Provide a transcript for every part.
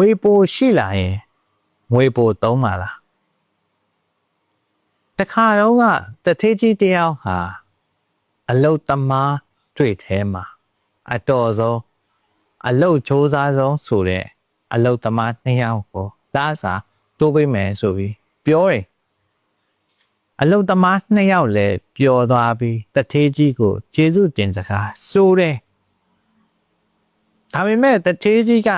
ငွေပိုရှိလာရင်ငွေပိုသုံးပါလားတခါတော့ကတထေးကြီးတယောက်ဟာအလုတ်သမားတွေ့ထဲမှာအတော်ဆုံးအလုတ်စ조사ဆုံးဆိုတဲ့အလုတ်သမားနှစ်ယောက်ကိုသားစာတိုးပေးမယ်ဆိုပြီးပြောတယ်အလုတ်သမားနှစ်ယောက်လည်းပျော်သွားပြီးတထေးကြီးကိုကျေးဇူးတင်စကားဆိုတယ်ဒါပေမဲ့တထေးကြီးက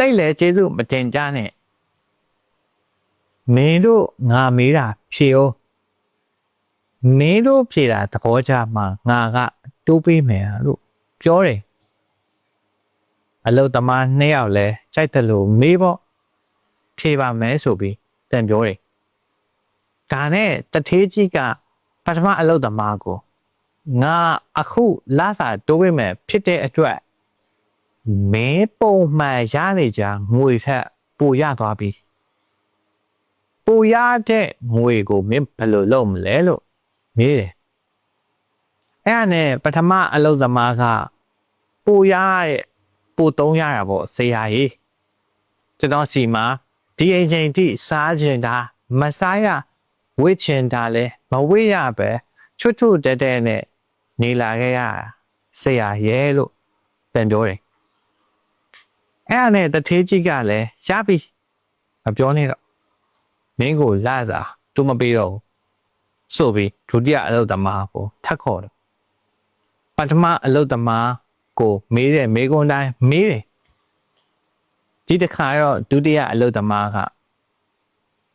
တိတ်လေကျေးဇူးမတင်ကြနဲ့မင်းတို့ငါမေးတာဖြေအောင်မင်းတို့ဖြေတာသဘောကျမှငါကတိုးပေးမယ်လို့ပြောတယ်အလုတ်သမားနှစ်ယောက်လည်းကြိုက်တယ်လို့မေးပေါ့ဖြေပါမယ်ဆိုပြီးပြန်ပြောတယ်ဒါနဲ့တထေးကြီးကပထမအလုတ်သမားကိုငါအခုလာစာတိုးပေးမယ်ဖြစ်တဲ့အတွက် မင်းပုံမှန်ရနေကြငွေထက်ပိုရသွားပြီပိုရတဲ့ငွေကိုမင်းဘယ်လိုလုပ်မလဲလို့မေးတယ်အဲ့ဒါနဲ့ပထမအလုတ်သမားကပိုရတဲ့ပိုသုံးရတာပေါ့ဆရာကြီးကျွန်တော်စီမှာဒီအချိန်ထိစားချင်တာမစားရဝစ်ချင်တာလဲမဝစ်ရပဲချွတ်ထွတ်တဲတဲနဲ့နေလာခဲ့ရတာဆရာရဲ့လို့ပြန်ပြောတယ် အဲ့ဒါနဲ့တထေးကြီးကလည်းရပြီမပြောနဲ့တော့မင်းကိုလာစားသူမပေးတော့ဘူးဆိုပြီးဒုတိယအလုတ်သမားကိုထပ်ခေါ်တယ်ပထမအလုတ်သမားကိုမေးတယ်မေးခွန်းတိုင်းမေးတယ်ဒီတစ်ခါတော့ဒုတိယအလုတ်သမားက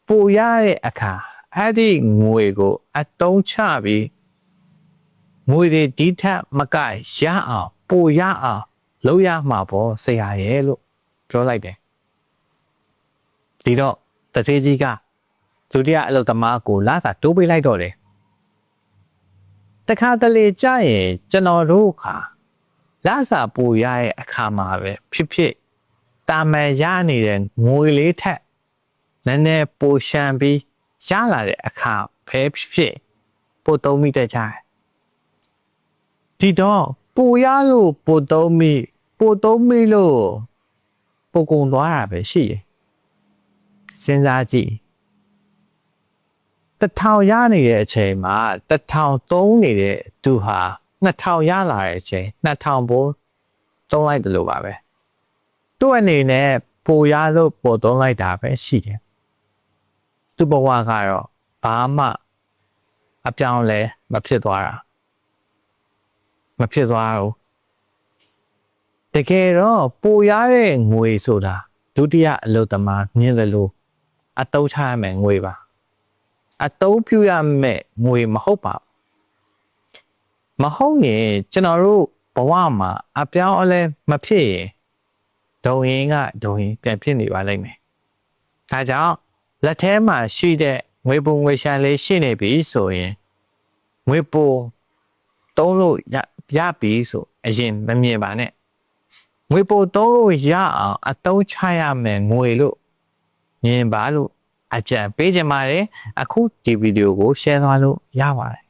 ပူရတဲ့အခါအဲ့ဒီငွေကို အတုံးချပြီးငွေတွေဒီထက်မကရအောင်ပူရအောင်လုပ်ရမှာပေါ့ဆရာရဲ့လို့ ပြောလိုက်တယ်ဒီတော့တထေးကြီးကဒုတိယအလုတ်သမားကိုလာစာတိုးပေးလိုက်တော့တယ်တခါတလေကြရင်ကျွန်တော်တို့ခါလာစာပူရရဲ့အခါမှာပဲဖြစ်ဖြစ်တာမန်ရနေတဲ့ငွေလေးထက်နည်းနည်းပိုရှမ်းပြီးရလာတဲ့အခါဖဲဖြစ်ဖြစ်ပိုသုံးမိတဲ့ကြတယ်ဒီတော့ပိုရလို့ပိုသုံးမိပိုသုံးမိလို့ ပိုကုန်သွားတာပဲရှိရယ်စဉ်းစားကြည့်တထောင်ရနေတဲ့အချိန်မှာတထောင်သုံးနေတဲ့သူဟာနှစ်ထောင်ရလာတဲ့အချိန်နှစ်ထောင်ပိုသုံးလိုက်တယ်လို့ပါပဲသူ့အနေနဲ့ပိုရလို့ပိုသုံးလိုက်တာပဲရှိတယ်သူ့ဘဝကတော့ဘာမှအပြောင်းလဲမဖြစ်သွားတာမဖြစ်သွားဘူး တကယ်တော့ပိုရတဲ့ငွေဆိုတာဒုတိယအလုသမားမြင်တယ်လို့အတုံးချရမယ်ငွေပါအတုံးပြရမယ်ငွေမဟုတ်ပါဘူးမဟုတ်ရင်ကျွန်တော်တို့ဘဝမှာအပြောင်းအလဲမဖြစ်ရင်ဒုံရင်ကဒုံရင်ပြန်ဖြစ်နေပါလိမ့်မယ်ဒါကြောင့်လက်ထဲမှာရှိတဲ့ငွေပုံငွေရှမ်းလေးရှိနေပြီဆိုရင်ငွေပိုသုံးလို့ရရပြီဆိုအရင်မမြင်ပါနဲ့ ငွေပိုသုံးလို့ရအောင်အသုံးချရမယ်ငွေလို့မြင်ပါလို့အကြံပေးချင်ပါတယ်အခုဒီဗီဒီယိုကို share သွားလို့ရပါတယ်